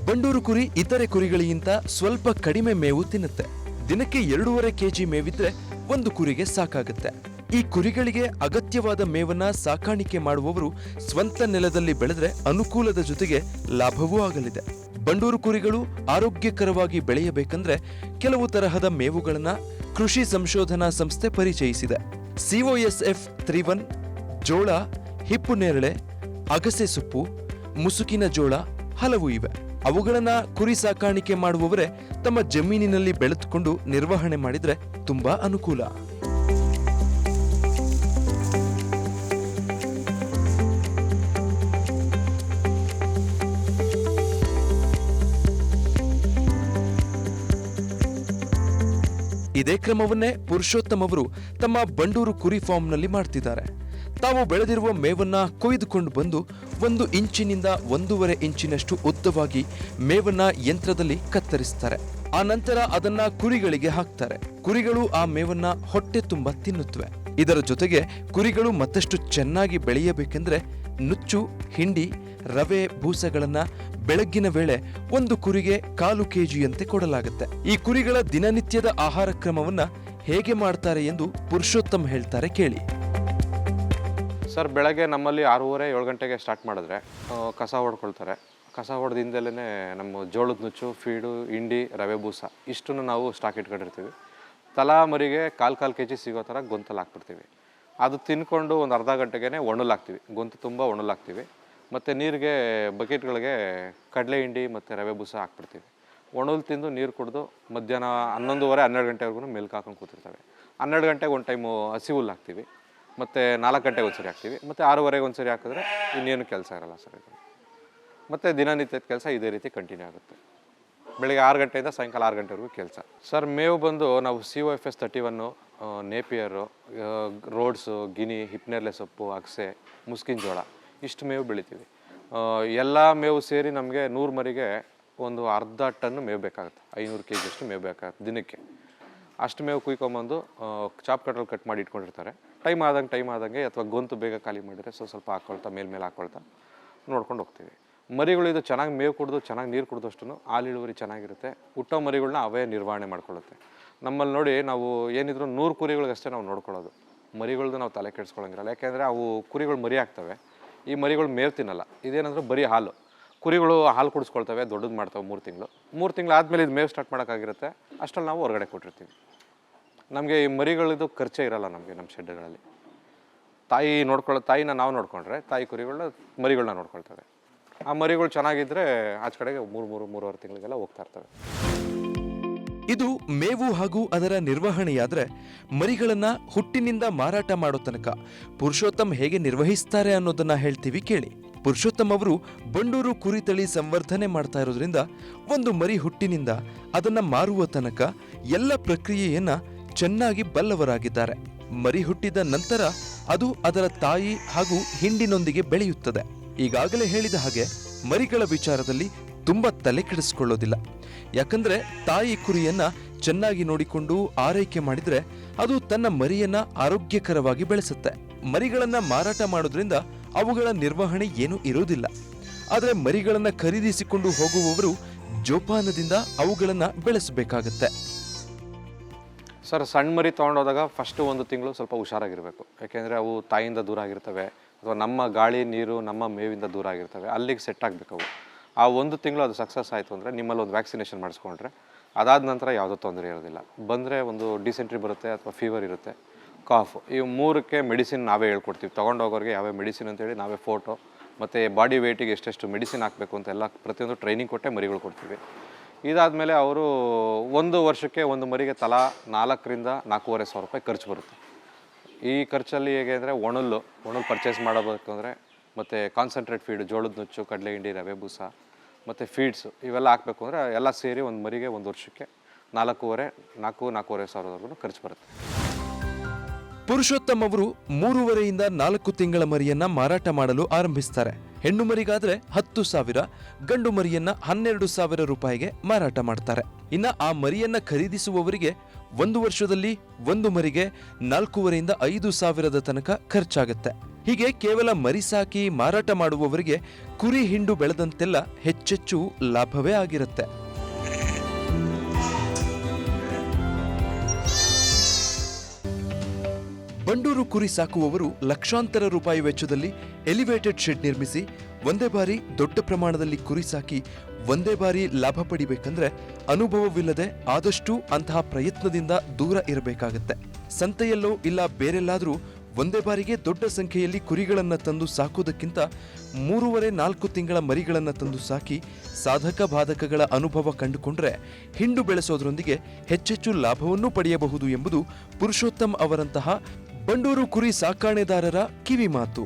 Speaker 2: ಬಂಡೂರು ಕುರಿ ಇತರೆ ಕುರಿಗಳಿಗಿಂತ ಸ್ವಲ್ಪ ಕಡಿಮೆ ಮೇವು ತಿನ್ನುತ್ತೆ. ದಿನಕ್ಕೆ ಎರಡೂವರೆ ಕೆಜಿ ಮೇವಿದ್ರೆ ಒಂದು ಕುರಿಗೆ ಸಾಕಾಗುತ್ತೆ. ಈ ಕುರಿಗಳಿಗೆ ಅಗತ್ಯವಾದ ಮೇವನ್ನ ಸಾಕಾಣಿಕೆ ಮಾಡುವವರು ಸ್ವಂತ ನೆಲದಲ್ಲಿ ಬೆಳೆದ್ರೆ ಅನುಕೂಲದ ಜೊತೆಗೆ ಲಾಭವೂ ಆಗಲಿದೆ. ಬಂಡೂರು ಕುರಿಗಳು ಆರೋಗ್ಯಕರವಾಗಿ ಬೆಳೆಯಬೇಕಂದ್ರೆ ಕೆಲವು ತರಹದ ಮೇವುಗಳನ್ನ ಕೃಷಿ ಸಂಶೋಧನಾ ಸಂಸ್ಥೆ ಪರಿಚಯಿಸಿದೆ. ಸಿಒಎಸ್ಎಫ್ ತ್ರೀ ಒನ್ ಜೋಳ, ಹಿಪ್ಪು ನೇರಳೆ, ಅಗಸೆ ಸೊಪ್ಪು, ಮುಸುಕಿನ ಜೋಳ ಹಲವು ಇವೆ. ಅವುಗಳನ್ನ ಕುರಿ ಸಾಕಾಣಿಕೆ ಮಾಡುವವರೇ ತಮ್ಮ ಜಮೀನಿನಲ್ಲಿ ಬೆಳೆದುಕೊಂಡು ನಿರ್ವಹಣೆ ಮಾಡಿದ್ರೆ ತುಂಬಾ ಅನುಕೂಲ. ಇದೇ ಕ್ರಮವನ್ನೇ ಪುರುಷೋತ್ತಮ್ ಅವರು ತಮ್ಮ ಬಂಡೂರು ಕುರಿ ಫಾರ್ಮ್ನಲ್ಲಿ ಮಾಡ್ತಿದ್ದಾರೆ. ತಾವು ಬೆಳೆದಿರುವ ಮೇವನ್ನ ಕೊಯ್ದುಕೊಂಡು ಬಂದು ಒಂದು ಇಂಚಿನಿಂದ ಒಂದೂವರೆ ಇಂಚಿನಷ್ಟು ಉದ್ದವಾಗಿ ಮೇವನ್ನ ಯಂತ್ರದಲ್ಲಿ ಕತ್ತರಿಸ್ತಾರೆ. ಆ ನಂತರ ಅದನ್ನ ಕುರಿಗಳಿಗೆ ಹಾಕ್ತಾರೆ. ಕುರಿಗಳು ಆ ಮೇವನ್ನ ಹೊಟ್ಟೆ ತುಂಬ ತಿನ್ನುತ್ತವೆ. ಇದರ ಜೊತೆಗೆ ಕುರಿಗಳು ಮತ್ತಷ್ಟು ಚೆನ್ನಾಗಿ ಬೆಳೆಯಬೇಕೆಂದರೆ ನುಚ್ಚು, ಹಿಂಡಿ, ರವೆ, ಬೂಸಗಳನ್ನ ಬೆಳಗ್ಗಿನ ವೇಳೆ ಒಂದು ಕುರಿಗೆ ಕಾಲು ಕೆಜಿಯಂತೆ ಕೊಡಲಾಗುತ್ತೆ. ಈ ಕುರಿಗಳ ದಿನನಿತ್ಯದ ಆಹಾರ ಕ್ರಮವನ್ನ ಹೇಗೆ ಮಾಡ್ತಾರೆ ಎಂದು ಪುರುಷೋತ್ತಮ್ ಹೇಳ್ತಾರೆ ಕೇಳಿ.
Speaker 3: ಸರ್, ಬೆಳಗ್ಗೆ ನಮ್ಮಲ್ಲಿ ಆರೂವರೆ, ಏಳು ಗಂಟೆಗೆ ಸ್ಟಾರ್ಟ್ ಮಾಡಿದ್ರೆ ಕಸ ಹೊಡ್ಕೊಳ್ತಾರೆ. ಕಸ ಹೊಡೆದಿಂದಲೇ ನಮ್ಮ ಜೋಳದ ನುಚ್ಚು, ಫೀಡು, ಹಿಂಡಿ, ರವೆ, ಬೂಸ, ಇಷ್ಟನ್ನು ನಾವು ಸ್ಟಾಕ್ ಇಟ್ಕೊಂಡಿರ್ತೀವಿ. ತಲಾ ಮರಿಗೆ ಕಾಲು ಕಾಲು ಕೆ ಜಿ ಸಿಗೋ ಥರ ಗೊಂತಲ್ಲಿ ಹಾಕ್ಬಿಡ್ತೀವಿ. ಅದು ತಿನ್ಕೊಂಡು ಒಂದು ಅರ್ಧ ಗಂಟೆಗೆ ಒಣಲು ಹಾಕ್ತೀವಿ ಗೊಂತು ತುಂಬ ಒಣಲು ಹಾಕ್ತೀವಿ ಮತ್ತು ನೀರಿಗೆ ಬಕೆಟ್ಗಳಿಗೆ ಕಡಲೆ ಹಿಂಡಿ ಮತ್ತು ರವೆ ಬುಸ ಹಾಕ್ಬಿಡ್ತೀವಿ. ಒಣಲು ತಿಂದು ನೀರು ಕುಡಿದು ಮಧ್ಯಾಹ್ನ ಹನ್ನೊಂದುವರೆ, ಹನ್ನೆರಡು ಗಂಟೆವರೆಗೂ ಮೆಲ್ಕ್ ಹಾಕೊಂಡು ಕೂತಿರ್ತವೆ. ಹನ್ನೆರಡು ಗಂಟೆಗೆ ಒಂದು ಟೈಮು ಹಸಿ ಹುಲ್ಲು ಹಾಕ್ತೀವಿ. ಮತ್ತು ನಾಲ್ಕು ಗಂಟೆಗೆ ಒಂದ್ಸರಿ ಹಾಕ್ತೀವಿ. ಮತ್ತು ಆರೂವರೆಗೆ ಒಂದ್ಸರಿ ಹಾಕಿದ್ರೆ ಇನ್ನೇನು ಕೆಲಸ ಇರಲ್ಲ ಸರ್ ಇದು. ಮತ್ತು ದಿನನಿತ್ಯದ ಕೆಲಸ ಇದೇ ರೀತಿ ಕಂಟಿನ್ಯೂ ಆಗುತ್ತೆ. ಬೆಳಿಗ್ಗೆ ಆರು ಗಂಟೆಯಿಂದ ಸಾಯಂಕಾಲ ಆರು ಗಂಟೆವರೆಗೂ ಕೆಲಸ. ಸರ್, ಮೇವು ಬಂದು ನಾವು C O F S thirty one napier rhodes guinea ಹಿಪ್ನೇರ್ಲೆ ಸೊಪ್ಪು, ಅಗಸೆ, ಮುಸ್ಕಿನ ಜೋಳ, ಇಷ್ಟು ಮೇವು ಬೆಳಿತೀವಿ. ಎಲ್ಲ ಮೇವು ಸೇರಿ ನಮಗೆ ನೂರು ಮರಿಗೆ ಒಂದು ಅರ್ಧ ಟನ್ ಮೇವು ಬೇಕಾಗುತ್ತೆ. ಐನೂರು ಕೆ ಜಿಯಷ್ಟು ಮೇವು ಬೇಕಾಗುತ್ತೆ ದಿನಕ್ಕೆ. ಅಷ್ಟು ಮೇವು ಕುಯ್ಕೊಂಬಂದು ಚಾಪ್ ಕಟ್ರಲ್ಲಿ ಕಟ್ ಮಾಡಿ ಇಟ್ಕೊಂಡಿರ್ತಾರೆ. ಟೈಮ್ ಆದಂಗೆ ಟೈಮ್ ಆದಂಗೆ ಅಥವಾ ಗೊಂತು ಬೇಗ ಖಾಲಿ ಮಾಡಿದರೆ ಸ್ವಲ್ಪ ಸ್ವಲ್ಪ ಹಾಕ್ಕೊಳ್ತಾ ಮೇಲ್ಮೇಲೆ ಹಾಕ್ಕೊಳ್ತಾ ನೋಡ್ಕೊಂಡು ಹೋಗ್ತೀವಿ. ಮರಿಗಳು ಇದು ಚೆನ್ನಾಗಿ ಮೇವು ಕುಡಿದು, ಚೆನ್ನಾಗಿ ನೀರು ಕುಡಿದಷ್ಟು ಹಾಲು ಇಳುವರಿ ಚೆನ್ನಾಗಿರುತ್ತೆ. ಹುಟ್ಟೋ ಮರಿಗಳನ್ನ ಅವೇ ನಿರ್ವಹಣೆ ಮಾಡ್ಕೊಳ್ಳುತ್ತೆ. ನಮ್ಮಲ್ಲಿ ನೋಡಿ ನಾವು ಏನಿದ್ರು ನೂರು ಕುರಿಗಳಿಗಷ್ಟೇ ನಾವು ನೋಡ್ಕೊಳ್ಳೋದು. ಮರಿಗಳ್ದು ನಾವು ತಲೆ ಕೆಡಿಸ್ಕೊಳಂಗಿರಲ್ಲ. ಯಾಕೆಂದರೆ ಅವು ಕುರಿಗಳು ಮರಿ ಆಗ್ತವೆ. ಈ ಮರಿಗಳು ಮೇವು ತಿನ್ನಲ್ಲ. ಇದೇನಂದ್ರೆ ಬರೀ ಹಾಲು. ಕುರಿಗಳು ಹಾಲು ಕುಡಿಸ್ಕೊಳ್ತವೆ, ದೊಡ್ಡದು ಮಾಡ್ತವೆ ಮೂರು ತಿಂಗಳು. ಮೂರು ತಿಂಗಳು ಆದಮೇಲೆ ಇದು ಮೇವು ಸ್ಟಾರ್ಟ್ ಮಾಡೋಕ್ಕಾಗಿರುತ್ತೆ. ಅಷ್ಟರಲ್ಲಿ ನಾವು ಹೊರಗಡೆ ಕೊಟ್ಟಿರ್ತೀವಿ. ನಮಗೆ ಈ ಮರಿಗಳಿದು ಖರ್ಚೇ ಇರಲ್ಲ ನಮಗೆ ನಮ್ಮ ಶೆಡ್ಗಳಲ್ಲಿ. ತಾಯಿ ನೋಡ್ಕೊಳ್ಳೋ ತಾಯಿನ ನಾವು ನೋಡ್ಕೊಂಡ್ರೆ ತಾಯಿ ಕುರಿಗಳನ್ನ ಮರಿಗಳನ್ನ ನೋಡ್ಕೊಳ್ತವೆ. ಆ ಮರಿಗಳು ಚೆನ್ನಾಗಿದ್ರೆ ಆಚೆ ಕಡೆಗೆ ಮೂರು ಮೂರು, ಮೂರುವರೆ ತಿಂಗಳಿಗೆಲ್ಲ ಹೋಗ್ತಾ ಇರ್ತವೆ.
Speaker 2: ಇದು ಮೇವು ಹಾಗೂ ಅದರ ನಿರ್ವಹಣೆಯಾದ್ರೆ ಮರಿಗಳನ್ನ ಹುಟ್ಟಿನಿಂದ ಮಾರಾಟ ಮಾಡೋ ತನಕ ಪುರುಷೋತ್ತಮ್ ಹೇಗೆ ನಿರ್ವಹಿಸ್ತಾರೆ ಅನ್ನೋದನ್ನ ಹೇಳ್ತೀವಿ ಕೇಳಿ. ಪುರುಷೋತ್ತಮ್ ಅವರು ಬಂಡೂರು ಕುರಿ ತಳಿ ಸಂವರ್ಧನೆ ಮಾಡ್ತಾ ಇರೋದ್ರಿಂದ ಒಂದು ಮರಿ ಹುಟ್ಟಿನಿಂದ ಅದನ್ನ ಮಾರುವ ತನಕ ಎಲ್ಲ ಪ್ರಕ್ರಿಯೆಯನ್ನ ಚೆನ್ನಾಗಿ ಬಲ್ಲವರಾಗಿದ್ದಾರೆ. ಮರಿ ಹುಟ್ಟಿದ ನಂತರ ಅದು ಅದರ ತಾಯಿ ಹಾಗೂ ಹಿಂಡಿನೊಂದಿಗೆ ಬೆಳೆಯುತ್ತದೆ. ಈಗಾಗಲೇ ಹೇಳಿದ ಹಾಗೆ ಮರಿಗಳ ವಿಚಾರದಲ್ಲಿ ತುಂಬ ತಲೆ ಕೆಡಿಸ್ಕೊಳ್ಳೋದಿಲ್ಲ. ಯಾಕಂದ್ರೆ ತಾಯಿ ಕುರಿಯನ್ನ ಚೆನ್ನಾಗಿ ನೋಡಿಕೊಂಡು ಆರೈಕೆ ಮಾಡಿದ್ರೆ ಅದು ತನ್ನ ಮರಿಯನ್ನ ಆರೋಗ್ಯಕರವಾಗಿ ಬೆಳೆಸುತ್ತೆ. ಮರಿಗಳನ್ನ ಮಾರಾಟ ಮಾಡೋದ್ರಿಂದ ಅವುಗಳ ನಿರ್ವಹಣೆ ಏನೂ ಇರೋದಿಲ್ಲ. ಆದರೆ ಮರಿಗಳನ್ನ ಖರೀದಿಸಿಕೊಂಡು ಹೋಗುವವರು ಜೋಪಾನದಿಂದ ಅವುಗಳನ್ನ ಬೆಳೆಸಬೇಕಾಗತ್ತೆ.
Speaker 3: ಸರ್ ಸಣ್ಣ ಮರಿ ತೊಗೊಂಡೋದಾಗ ಫಸ್ಟು ಒಂದು ತಿಂಗಳು ಸ್ವಲ್ಪ ಹುಷಾರಾಗಿರಬೇಕು. ಯಾಕೆಂದರೆ ಅವು ತಾಯಿಯಿಂದ ದೂರ ಆಗಿರ್ತವೆ. ಅಥವಾ ನಮ್ಮ ಗಾಳಿ, ನೀರು ನಮ್ಮ ಮೇವಿಂದ ದೂರ ಆಗಿರ್ತವೆ. ಅಲ್ಲಿಗೆ ಸೆಟ್ ಆಗಬೇಕು ಆ ಒಂದು ತಿಂಗಳು ಅದು ಸಕ್ಸಸ್ ಆಯಿತು ಅಂದರೆ ನಿಮ್ಮಲ್ಲಿ ಒಂದು ವ್ಯಾಕ್ಸಿನೇಷನ್ ಮಾಡಿಸ್ಕೊಂಡ್ರೆ, ಅದಾದ ನಂತರ ಯಾವುದೋ ತೊಂದರೆ ಇರೋದಿಲ್ಲ. ಬಂದರೆ ಒಂದು ಡಿಸೆಂಟ್ರಿ ಬರುತ್ತೆ ಅಥವಾ ಫೀವರ್ ಇರುತ್ತೆ ಕಾಫ್ ಇವು ಮೂರಕ್ಕೆ ಮೆಡಿಸಿನ್ ನಾವೇ ಹೇಳ್ಕೊಡ್ತೀವಿ. ತೊಗೊಂಡೋಗೋರಿಗೆ ಯಾವ್ಯಾವ ಮೆಡಿಸಿನ್ ಅಂತೇಳಿ ನಾವೇ ಫೋಟೋ ಮತ್ತು ಬಾಡಿ ವೆಯ್ಟಿಗೆ ಎಷ್ಟೆಷ್ಟು ಮೆಡಿಸಿನ್ ಹಾಕಬೇಕು ಅಂತೆಲ್ಲ ಪ್ರತಿಯೊಂದು ಟ್ರೈನಿಂಗ್ ಕೊಟ್ಟೆ ಮರಿಗಳು ಕೊಡ್ತೀವಿ. ಇದಾದಮೇಲೆ ಅವರು ಒಂದು ವರ್ಷಕ್ಕೆ ಒಂದು ಮರಿಗೆ ತಲಾ ನಾಲ್ಕರಿಂದ ನಾಲ್ಕೂವರೆ ಸಾವಿರ ರೂಪಾಯಿ ಖರ್ಚು ಬರುತ್ತೆ. ಈ ಖರ್ಚಲ್ಲಿ ಹೇಗೆ ಅಂದರೆ ಒಣಲ್ಲು, ಒಣಲ್ ಪರ್ಚೇಸ್ ಮಾಡಬೇಕಂದ್ರೆ ಮತ್ತು ಕಾನ್ಸಂಟ್ರೇಟ್ ಫೀಡ್ ಜೋಳದ ನುಚ್ಚು, ಕಡಲೆ ಹಿಂಡಿ, ರವೆ ಬೂಸ, ಮತ್ತು ಫೀಡ್ಸು ಇವೆಲ್ಲ ಹಾಕಬೇಕು ಅಂದರೆ ಎಲ್ಲ ಸೇರಿ ಒಂದು ಮರಿಗೆ ಒಂದು ವರ್ಷಕ್ಕೆ ನಾಲ್ಕೂವರೆ, ನಾಲ್ಕು, ನಾಲ್ಕೂವರೆ ಸಾವಿರದವರೆಗೂ ಖರ್ಚು ಬರುತ್ತೆ.
Speaker 2: ಪುರುಷೋತ್ತಮ್ ಅವರು ಮೂರುವರೆಯಿಂದ ನಾಲ್ಕು ತಿಂಗಳ ಮರಿಯನ್ನ ಮಾರಾಟ ಮಾಡಲು ಆರಂಭಿಸ್ತಾರೆ. ಹೆಣ್ಣು ಮರಿಗಾದ್ರೆ ಹತ್ತು ಸಾವಿರ, ಗಂಡು ಮರಿಯನ್ನ ಹನ್ನೆರಡು ಸಾವಿರ ರೂಪಾಯಿಗೆ ಮಾರಾಟ ಮಾಡ್ತಾರೆ. ಇನ್ನ ಆ ಮರಿಯನ್ನ ಖರೀದಿಸುವವರಿಗೆ ಒಂದು ವರ್ಷದಲ್ಲಿ ಒಂದು ಮರಿಗೆ ನಾಲ್ಕೂವರೆಯಿಂದ ಐದು ಸಾವಿರದ ತನಕ ಖರ್ಚಾಗುತ್ತೆ. ಹೀಗೆ ಕೇವಲ ಮರಿ ಸಾಕಿ ಮಾರಾಟ ಮಾಡುವವರಿಗೆ ಕುರಿ, ಹಿಂಡು ಬೆಳೆದಂತೆಲ್ಲ ಹೆಚ್ಚೆಚ್ಚು ಲಾಭವೇ ಆಗಿರುತ್ತೆ. ಬಂಡೂರು ಕುರಿ ಸಾಕುವವರು ಲಕ್ಷಾಂತರ ರೂಪಾಯಿ ವೆಚ್ಚದಲ್ಲಿ ಎಲಿವೇಟೆಡ್ ಶೆಡ್ ನಿರ್ಮಿಸಿ ಒಂದೇ ಬಾರಿ ದೊಡ್ಡ ಪ್ರಮಾಣದಲ್ಲಿ ಕುರಿ ಸಾಕಿ ಒಂದೇ ಬಾರಿ ಲಾಭ ಪಡಿಬೇಕಂದ್ರೆ ಅನುಭವವಿಲ್ಲದೆ ಆದಷ್ಟು ಅಂತಹ ಪ್ರಯತ್ನದಿಂದ ದೂರ ಇರಬೇಕಾಗತ್ತೆ. ಸಂತೆಯಲ್ಲೋ ಇಲ್ಲ ಬೇರೆಲ್ಲಾದರೂ ಒಂದೇ ಬಾರಿಗೆ ದೊಡ್ಡ ಸಂಖ್ಯೆಯಲ್ಲಿ ಕುರಿಗಳನ್ನು ತಂದು ಸಾಕೋದಕ್ಕಿಂತ ಮೂರುವರೆ ನಾಲ್ಕು ತಿಂಗಳ ಮರಿಗಳನ್ನು ತಂದು ಸಾಕಿ ಸಾಧಕ ಬಾಧಕಗಳ ಅನುಭವ ಕಂಡುಕೊಂಡ್ರೆ ಹಿಂಡು ಬೆಳೆಸೋದರೊಂದಿಗೆ ಹೆಚ್ಚೆಚ್ಚು ಲಾಭವನ್ನು ಪಡೆಯಬಹುದು ಎಂಬುದು ಪುರುಷೋತ್ತಮ್ ಅವರಂತಹ ಬಂಡೂರು ಕುರಿ ಸಾಕಾಣೆದಾರರ ಕಿವಿ ಮಾತು.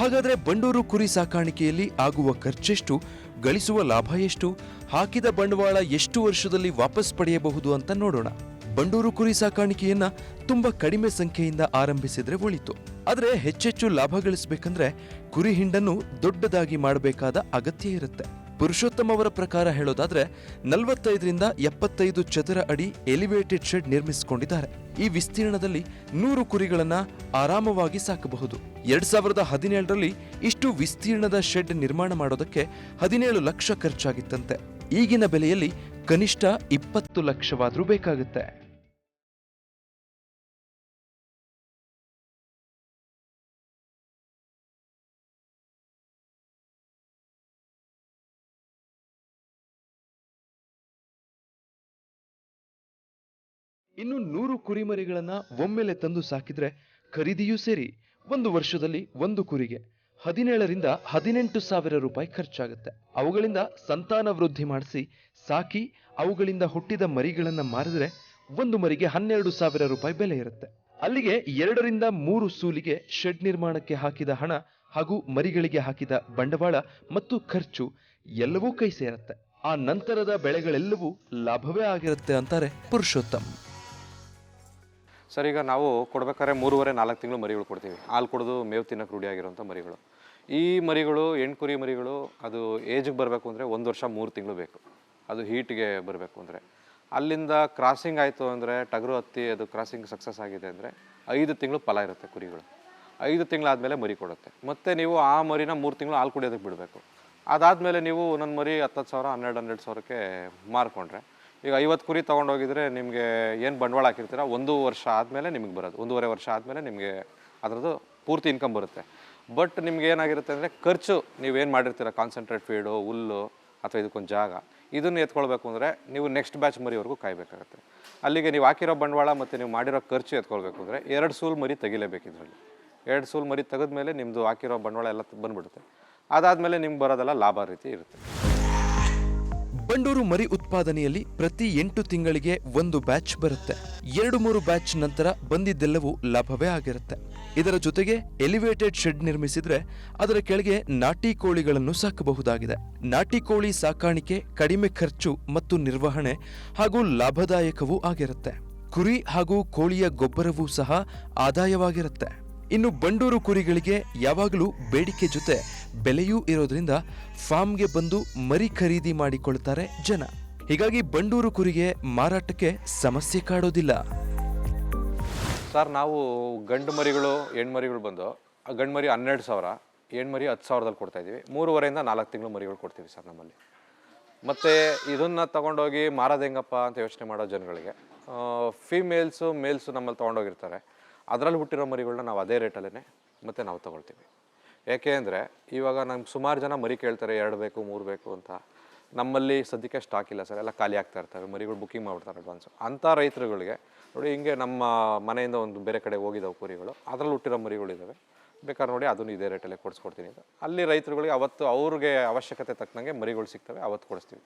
Speaker 2: ಹಾಗಾದರೆ ಬಂಡೂರು ಕುರಿ ಸಾಕಾಣಿಕೆಯಲ್ಲಿ ಆಗುವ ಖರ್ಚೆಷ್ಟು, ಗಳಿಸುವ ಲಾಭ ಎಷ್ಟು, ಹಾಕಿದ ಬಂಡವಾಳ ಎಷ್ಟು ವರ್ಷದಲ್ಲಿ ವಾಪಸ್ ಪಡೆಯಬಹುದು ಅಂತ ನೋಡೋಣ. ಬಂಡೂರು ಕುರಿ ಸಾಕಾಣಿಕೆಯನ್ನ ತುಂಬಾ ಕಡಿಮೆ ಸಂಖ್ಯೆಯಿಂದ ಆರಂಭಿಸಿದ್ರೆ ಒಳಿತು. ಆದರೆ ಹೆಚ್ಚೆಚ್ಚು ಲಾಭ ಗಳಿಸಬೇಕಂದ್ರೆ ಕುರಿ ಹಿಂಡನ್ನು ದೊಡ್ಡದಾಗಿ ಮಾಡಬೇಕಾದ ಅಗತ್ಯ ಇರುತ್ತೆ. ಪುರುಷೋತ್ತಮ್ ಅವರ ಪ್ರಕಾರ ಹೇಳೋದಾದ್ರೆ ನಲವತ್ತೈದರಿಂದ ಎಪ್ಪತ್ತೈದು ಚದರ ಅಡಿ ಎಲಿವೇಟೆಡ್ ಶೆಡ್ ನಿರ್ಮಿಸಿಕೊಂಡಿದ್ದಾರೆ. ಈ ವಿಸ್ತೀರ್ಣದಲ್ಲಿ ನೂರು ಕುರಿಗಳನ್ನ ಆರಾಮವಾಗಿ ಸಾಕಬಹುದು. ಎರಡ್ ಸಾವಿರದ ಹದಿನೇಳರಲ್ಲಿ ಇಷ್ಟು ವಿಸ್ತೀರ್ಣದ ಶೆಡ್ ನಿರ್ಮಾಣ ಮಾಡೋದಕ್ಕೆ ಹದಿನೇಳು ಲಕ್ಷ ಖರ್ಚಾಗಿತ್ತಂತೆ. ಈಗಿನ ಬೆಲೆಯಲ್ಲಿ ಕನಿಷ್ಠ ಇಪ್ಪತ್ತು ಲಕ್ಷವಾದರೂ ಬೇಕಾಗುತ್ತೆ. ಇನ್ನು ನೂರು ಕುರಿಮರಿಗಳನ್ನು ಒಮ್ಮೆಲೆ ತಂದು ಸಾಕಿದ್ರೆ ಖರೀದಿಯೂ ಸೇರಿ ಒಂದು ವರ್ಷದಲ್ಲಿ ಒಂದು ಕುರಿಗೆ ಹದಿನೇಳರಿಂದ ಹದಿನೆಂಟು ಸಾವಿರ ರೂಪಾಯಿ ಖರ್ಚಾಗುತ್ತೆ. ಅವುಗಳಿಂದ ಸಂತಾನ ವೃದ್ಧಿ ಮಾಡಿಸಿ, ಸಾಕಿ, ಅವುಗಳಿಂದ ಹುಟ್ಟಿದ ಮರಿಗಳನ್ನು ಮಾರಿದ್ರೆ ಒಂದು ಮರಿಗೆ ಹನ್ನೆರಡು ಸಾವಿರ ರೂಪಾಯಿ ಬೆಲೆ ಇರುತ್ತೆ. ಅಲ್ಲಿಗೆ ಎರಡರಿಂದ ಮೂರು ಸೂಲಿಗೆ ಶೆಡ್ ನಿರ್ಮಾಣಕ್ಕೆ ಹಾಕಿದ ಹಣ ಹಾಗೂ ಮರಿಗಳಿಗೆ ಹಾಕಿದ ಬಂಡವಾಳ ಮತ್ತು ಖರ್ಚು ಎಲ್ಲವೂ ಕೈ ಸೇರುತ್ತೆ. ಆ ನಂತರದ ಬೆಳೆಗಳೆಲ್ಲವೂ ಲಾಭವೇ ಆಗಿರುತ್ತೆ ಅಂತಾರೆ ಪುರುಷೋತ್ತಮ್.
Speaker 3: ಸರ್, ಈಗ ನಾವು ಕೊಡ್ಬೇಕಾದ್ರೆ ಮೂರುವರೆ, ನಾಲ್ಕು ತಿಂಗಳು ಮರಿಗಳು ಕೊಡ್ತೀವಿ. ಹಾಲು ಕುಡಿದು ಮೇವು ತಿನ್ನಕ್ಕೆ ರೂಢಿಯಾಗಿರುವಂಥ ಮರಿಗಳು. ಈ ಮರಿಗಳು ಹೆಣ್ಣು ಕುರಿ ಮರಿಗಳು, ಅದು ಏಜಿಗೆ ಬರಬೇಕು ಅಂದರೆ ಒಂದು ವರ್ಷ ಮೂರು ತಿಂಗಳು ಬೇಕು. ಅದು ಹೀಟ್ಗೆ ಬರಬೇಕು ಅಂದರೆ. ಅಲ್ಲಿಂದ ಕ್ರಾಸಿಂಗ್ ಆಯಿತು ಅಂದರೆ, ಟಗರು ಹತ್ತಿ ಅದು ಕ್ರಾಸಿಂಗ್ ಸಕ್ಸಸ್ ಆಗಿದೆ ಅಂದರೆ ಐದು ತಿಂಗಳು ಫಲ ಇರುತ್ತೆ ಕುರಿಗಳು. ಐದು ತಿಂಗಳಾದಮೇಲೆ ಮರಿ ಕೊಡುತ್ತೆ. ಮತ್ತು ನೀವು ಆ ಮರಿನ ಮೂರು ತಿಂಗಳು ಹಾಲು ಕುಡಿಯೋದಕ್ಕೆ ಬಿಡಬೇಕು. ಅದಾದಮೇಲೆ ನೀವು ಒಂದೊಂದು ಮರಿ ಹತ್ತತ್ತು ಸಾವಿರ, ಹನ್ನೆರಡು ಹನ್ನೆರಡು ಸಾವಿರಕ್ಕೆ ಮಾರ್ಕೊಂಡ್ರೆ ಈಗ ಐವತ್ತು ಕುರಿ ತೊಗೊಂಡೋಗಿದ್ರೆ ನಿಮಗೆ ಏನು ಬಂಡವಾಳ ಹಾಕಿರ್ತೀರ? ಒಂದು ವರ್ಷ ಆದಮೇಲೆ ನಿಮಗೆ ಬರೋದು. ಒಂದೂವರೆ ವರ್ಷ ಆದಮೇಲೆ ನಿಮಗೆ ಅದರದ್ದು ಪೂರ್ತಿ ಇನ್ಕಮ್ ಬರುತ್ತೆ. ಬಟ್ ನಿಮ್ಗೆ ಏನಾಗಿರುತ್ತೆ ಅಂದರೆ ಖರ್ಚು ನೀವೇನು ಮಾಡಿರ್ತೀರ? ಕಾನ್ಸಂಟ್ರೇಟ್ ಫೀಡು ಹುಲ್ಲು ಅಥವಾ ಇದಕ್ಕೊಂದು ಜಾಗ. ಇದನ್ನು ಎತ್ಕೊಳ್ಬೇಕು ಅಂದರೆ ನೀವು ನೆಕ್ಸ್ಟ್ ಬ್ಯಾಚ್ ಮರಿವರೆಗೂ ಕಾಯಬೇಕಾಗುತ್ತೆ. ಅಲ್ಲಿಗೆ ನೀವು ಹಾಕಿರೋ ಬಂಡವಾಳ ಮತ್ತು ನೀವು ಮಾಡಿರೋ ಖರ್ಚು ಎತ್ಕೊಳ್ಬೇಕು ಅಂದರೆ ಎರಡು ಸೂಲ್ ಮರಿ ತೆಗಿಲೇಬೇಕು ಇದರಲ್ಲಿ. ಎರಡು ಸೂಲ್ ಮರಿ ತೆಗೆದ್ಮೇಲೆ ನಿಮ್ಮದು ಹಾಕಿರೋ ಬಂಡವಾಳ ಎಲ್ಲ ಬಂದುಬಿಡುತ್ತೆ. ಅದಾದಮೇಲೆ ನಿಮ್ಗೆ ಬರೋದೆಲ್ಲ ಲಾಭ ರೀತಿ ಇರುತ್ತೆ.
Speaker 2: ಬಂಡೂರು ಮರಿ ಉತ್ಪಾದನೆಯಲ್ಲಿ ಪ್ರತಿ ಎಂಟು ತಿಂಗಳಿಗೆ ಒಂದು ಬ್ಯಾಚ್ ಬರುತ್ತೆ. ಎರಡು ಮೂರು ಬ್ಯಾಚ್ ನಂತರ ಬಂದಿದ್ದೆಲ್ಲವೂ ಲಾಭವೇ ಆಗಿರುತ್ತೆ. ಇದರ ಜೊತೆಗೆ ಎಲಿವೇಟೆಡ್ ಶೆಡ್ ನಿರ್ಮಿಸಿದ್ರೆ ಅದರ ಕೆಳಗೆ ನಾಟಿ ಕೋಳಿಗಳನ್ನು ಸಾಕಬಹುದಾಗಿದೆ. ನಾಟಿ ಕೋಳಿ ಸಾಕಾಣಿಕೆ, ಕಡಿಮೆ ಖರ್ಚು ಮತ್ತು ನಿರ್ವಹಣೆ ಹಾಗೂ ಲಾಭದಾಯಕವೂ ಆಗಿರುತ್ತೆ. ಕುರಿ ಹಾಗೂ ಕೋಳಿಯ ಗೊಬ್ಬರವೂ ಸಹ ಆದಾಯವಾಗಿರುತ್ತೆ. ಇನ್ನು ಬಂಡೂರು ಕುರಿಗಳಿಗೆ ಯಾವಾಗಲೂ ಬೇಡಿಕೆ ಜೊತೆ ಬೆಲೆಯೂ ಇರೋದ್ರಿಂದ ಫಾರ್ಮ್ಗೆ ಬಂದು ಮರಿ ಖರೀದಿ ಮಾಡಿಕೊಳ್ತಾರೆ ಜನ. ಹೀಗಾಗಿ ಬಂಡೂರು ಕುರಿಗೆ ಮಾರಾಟಕ್ಕೆ ಸಮಸ್ಯೆ ಕಾಡೋದಿಲ್ಲ.
Speaker 3: ಸರ್, ನಾವು ಗಂಡು ಮರಿಗಳು ಹೆಣ್ಮರಿಗಳು ಬಂದು, ಆ ಗಂಡು ಮರಿ ಹನ್ನೆರಡು ಸಾವಿರ, ಹೆಣ್ಣು ಮರಿ ಹತ್ತು ಸಾವಿರದಲ್ಲಿ ಕೊಡ್ತಾ ಇದ್ದೀವಿ. ಮೂರುವರೆಯಿಂದ ನಾಲ್ಕು ತಿಂಗಳು ಮರಿಗಳು ಕೊಡ್ತೀವಿ ಸರ್ ನಮ್ಮಲ್ಲಿ. ಮತ್ತು ಇದನ್ನು ತಗೊಂಡೋಗಿ ಮಾರೋದು ಹೆಂಗಪ್ಪ ಅಂತ ಯೋಚನೆ ಮಾಡೋ ಜನಗಳಿಗೆ ಫೀಮೇಲ್ಸು ಮೇಲ್ಸು ನಮ್ಮಲ್ಲಿ ತೊಗೊಂಡೋಗಿರ್ತಾರೆ. ಅದರಲ್ಲಿ ಹುಟ್ಟಿರೋ ಮರಿಗಳನ್ನ ನಾವು ಅದೇ ರೇಟಲ್ಲೇ ಮತ್ತೆ ನಾವು ತೊಗೊಳ್ತೀವಿ. ಯಾಕೆ ಅಂದರೆ ಇವಾಗ ನಮ್ಗೆ ಸುಮಾರು ಜನ ಮರಿ ಕೇಳ್ತಾರೆ ಎರಡು ಬೇಕು, ಮೂರು ಬೇಕು ಅಂತ. ನಮ್ಮಲ್ಲಿ ಸದ್ಯಕ್ಕೆ ಸ್ಟಾಕ್ ಇಲ್ಲ ಸರ್, ಎಲ್ಲ ಖಾಲಿ ಆಗ್ತಾ ಇರ್ತವೆ ಮರಿಗಳು ಬುಕ್ಕಿಂಗ್ ಮಾಡ್ಬಿಡ್ತಾರೆ ಅಡ್ವಾನ್ಸು ಅಂಥ ರೈತರುಗಳಿಗೆ ನೋಡಿ ಹಿಂಗೆ ನಮ್ಮ ಮನೆಯಿಂದ ಒಂದು ಬೇರೆ ಕಡೆ ಹೋಗಿದ್ದಾವೆ ಕುರಿಗಳು, ಅದರಲ್ಲಿ ಹುಟ್ಟಿರೋ ಮರಿಗಳಿದ್ದಾವೆ ಬೇಕಾದ್ರೆ ನೋಡಿ ಅದನ್ನು ಇದೇ ರೇಟಲ್ಲೇ ಕೊಡಿಸ್ಕೊಡ್ತೀನಿ ಅಂತ. ಅಲ್ಲಿ ರೈತರುಗಳಿಗೆ ಅವತ್ತು ಅವ್ರಿಗೆ ಅವಶ್ಯಕತೆ ತಕ್ಕಂಗೆ ಮರಿಗಳು ಸಿಗ್ತವೆ, ಅವತ್ತು ಕೊಡಿಸ್ತೀವಿ.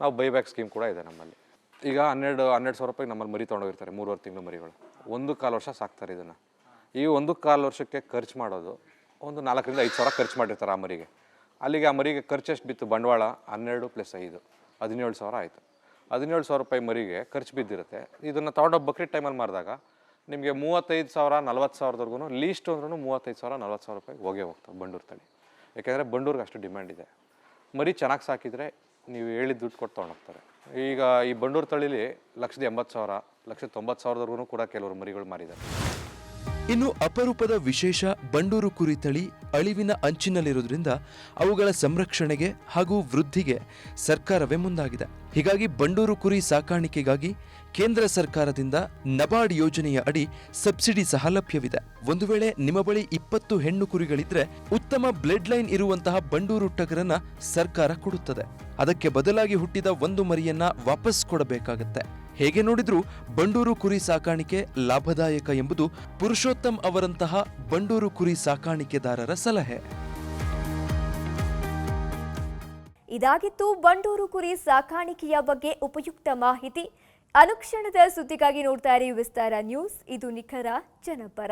Speaker 3: ನಾವು ಬೈಬ್ಯಾಕ್ ಸ್ಕೀಮ್ ಕೂಡ ಇದೆ ನಮ್ಮಲ್ಲಿ. ಈಗ ಹನ್ನೆರಡು ಹನ್ನೆರಡು ಸಾವಿರ ರೂಪಾಯಿಗೆ ನಮ್ಮಲ್ಲಿ ಮರಿ ತೊಗೊಂಡೋಗಿರ್ತಾರೆ ಮೂರುವರೆ ತಿಂಗಳು ಮರಿಗಳು. ಒಂದು ಕಾಲು ವರ್ಷ ಸಾಕ್ತಾರೆ ಇದನ್ನು. ಈ ಒಂದು ಕಾಲು ವರ್ಷಕ್ಕೆ ಖರ್ಚು ಮಾಡೋದು ಒಂದು ನಾಲ್ಕರಿಂದ ಐದು ಸಾವಿರ ಖರ್ಚು ಮಾಡಿರ್ತಾರೆ ಆ ಮರಿಗೆ. ಅಲ್ಲಿಗೆ ಆ ಮರಿಗೆ ಖರ್ಚು ಎಷ್ಟು ಬಿತ್ತು? ಬಂಡವಾಳ ಹನ್ನೆರಡು ಪ್ಲಸ್ ಐದು. ಹದಿನೇಳು ಸಾವಿರ ಆಯಿತು. ಹದಿನೇಳು ಸಾವಿರ ರೂಪಾಯಿ ಮರಿಗೆ ಖರ್ಚು ಬಿದ್ದಿರುತ್ತೆ. ಇದನ್ನು ತೊಗೊಂಡೋಗಿ ಬಕ್ರಿ ಟೈಮಲ್ಲಿ ಮಾರಿದಾಗ. ನಿಮಗೆ ಮೂವತ್ತೈದು ಸಾವಿರ, ನಲ್ವತ್ತು ಸಾವಿರದವರೆಗೂ ಲೀಸ್ಟ್ ಅಂದ್ರೂ ಮೂವತ್ತೈದು ಸಾವಿರ, ನಲ್ವತ್ತು ಸಾವಿರ ರೂಪಾಯಿ ಹೋಗೇ ಹೋಗ್ತವೆ ಬಂಡೂರು ತಳಿ. ಯಾಕೆಂದರೆ ಬಂಡೂರಿಗೆ ಅಷ್ಟು ಡಿಮ್ಯಾಂಡ್ ಇದೆ. ಮರಿ ಚೆನ್ನಾಗಿ ಸಾಕಿದರೆ ನೀವು ಹೇಳಿದ ದುಡ್ಡು ಕೊಟ್ಟು ತೊಗೊಂಡೋಗ್ತಾರೆ ಈಗ ಈ ಬಂಡೂರು ತಳಿಲಿ ಲಕ್ಷದ ಎಂಬತ್ತು ಸಾವಿರ, ಲಕ್ಷದ ತೊಂಬತ್ತು ಸಾವಿರದವರೆಗೂ ಕೂಡ ಕೆಲವರು ಮರಿಗಳು ಮಾರಿದ್ದಾರೆ.
Speaker 2: ಇನ್ನು ಅಪರೂಪದ ವಿಶೇಷ ಬಂಡೂರು ಕುರಿ ತಳಿ ಅಳಿವಿನ ಅಂಚಿನಲ್ಲಿರೋದ್ರಿಂದ ಅವುಗಳ ಸಂರಕ್ಷಣೆಗೆ ಹಾಗೂ ವೃದ್ಧಿಗೆ ಸರ್ಕಾರವೇ ಮುಂದಾಗಿದೆ. ಹೀಗಾಗಿ ಬಂಡೂರು ಕುರಿ ಸಾಕಾಣಿಕೆಗಾಗಿ ಕೇಂದ್ರ ಸರ್ಕಾರದಿಂದ ನಬಾರ್ಡ್ ಯೋಜನೆಯ ಅಡಿ ಸಬ್ಸಿಡಿ ಸಹ ಲಭ್ಯವಿದೆ. ಒಂದು ವೇಳೆ ನಿಮ್ಮ ಬಳಿ ಇಪ್ಪತ್ತು ಹೆಣ್ಣು ಕುರಿಗಳಿದ್ರೆ ಉತ್ತಮ ಬ್ಲಡ್ ಲೈನ್ ಇರುವಂತಹ ಬಂಡೂರು ಟಗರನ್ನ ಸರ್ಕಾರ ಕೊಡುತ್ತದೆ. ಅದಕ್ಕೆ ಬದಲಾಗಿ ಹುಟ್ಟಿದ ಒಂದು ಮರಿಯನ್ನ ವಾಪಸ್ ಕೊಡಬೇಕಾಗತ್ತೆ. ಹೇಗೆ ನೋಡಿದ್ರೂ ಬಂಡೂರು ಕುರಿ ಸಾಕಾಣಿಕೆ ಲಾಭದಾಯಕ ಎಂಬುದು ಪುರುಷೋತ್ತಮ್ ಅವರಂತಹ ಬಂಡೂರು ಕುರಿ ಸಾಕಾಣಿಕೆದಾರರ ಸಲಹೆ.
Speaker 1: ಇದಾಗಿತ್ತು ಬಂಡೂರು ಕುರಿ ಸಾಕಾಣಿಕೆಯ ಬಗ್ಗೆ ಉಪಯುಕ್ತ ಮಾಹಿತಿ. ಅನುಕ್ಷಣದ ಸುದ್ದಿಗಾಗಿ ನೋಡ್ತಾ ಇರಿ ವಿಸ್ತಾರ ನ್ಯೂಸ್. ಇದು ನಿಖರ ಜನಪರ.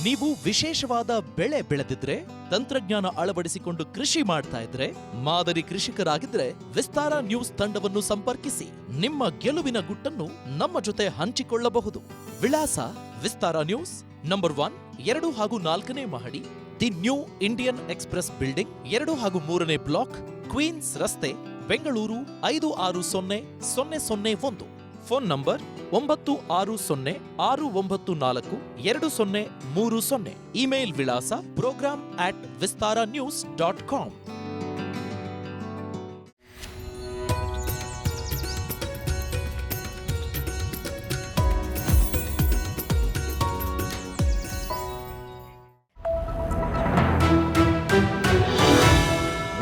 Speaker 4: ನೀವು ವಿಶೇಷವಾದ ಬೆಳೆ ಬೆಳೆದಿದ್ರೆ, ತಂತ್ರಜ್ಞಾನ ಅಳವಡಿಸಿಕೊಂಡು ಕೃಷಿ ಮಾಡ್ತಾ ಇದ್ರೆ, ಮಾದರಿ ಕೃಷಿಕರಾಗಿದ್ರೆ ವಿಸ್ತಾರ ನ್ಯೂಸ್ ತಂಡವನ್ನು ಸಂಪರ್ಕಿಸಿ, ನಿಮ್ಮ ಗೆಲುವಿನ ಗುಟ್ಟನ್ನು ನಮ್ಮ ಜೊತೆ ಹಂಚಿಕೊಳ್ಳಬಹುದು. ವಿಳಾಸ ವಿಸ್ತಾರ ನ್ಯೂಸ್, ನಂಬರ್ ಒನ್, ಎರಡು ಹಾಗೂ ನಾಲ್ಕನೇ ಮಹಡಿ, the New Indian Express building, ಎರಡು ಹಾಗೂ ಮೂರನೇ ಬ್ಲಾಕ್, ಕ್ವೀನ್ಸ್ ರಸ್ತೆ, ಬೆಂಗಳೂರು ಐದು ಆರು ಸೊನ್ನೆ ಸೊನ್ನೆ ಸೊನ್ನೆ ಒಂದು. ಫೋನ್ ನಂಬರ್ ಒಂಬತ್ತು ಆರು ಸೊನ್ನೆ ಆರು ಒಂಬತ್ತು ನಾಲ್ಕು ಎರಡು ಸೊನ್ನೆ ಮೂರು ಸೊನ್ನೆ. ಇಮೇಲ್ ವಿಳಾಸ programme at Vistara news dot com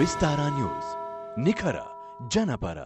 Speaker 5: Vistara news, ನಿಖರ, ಜನಪರ.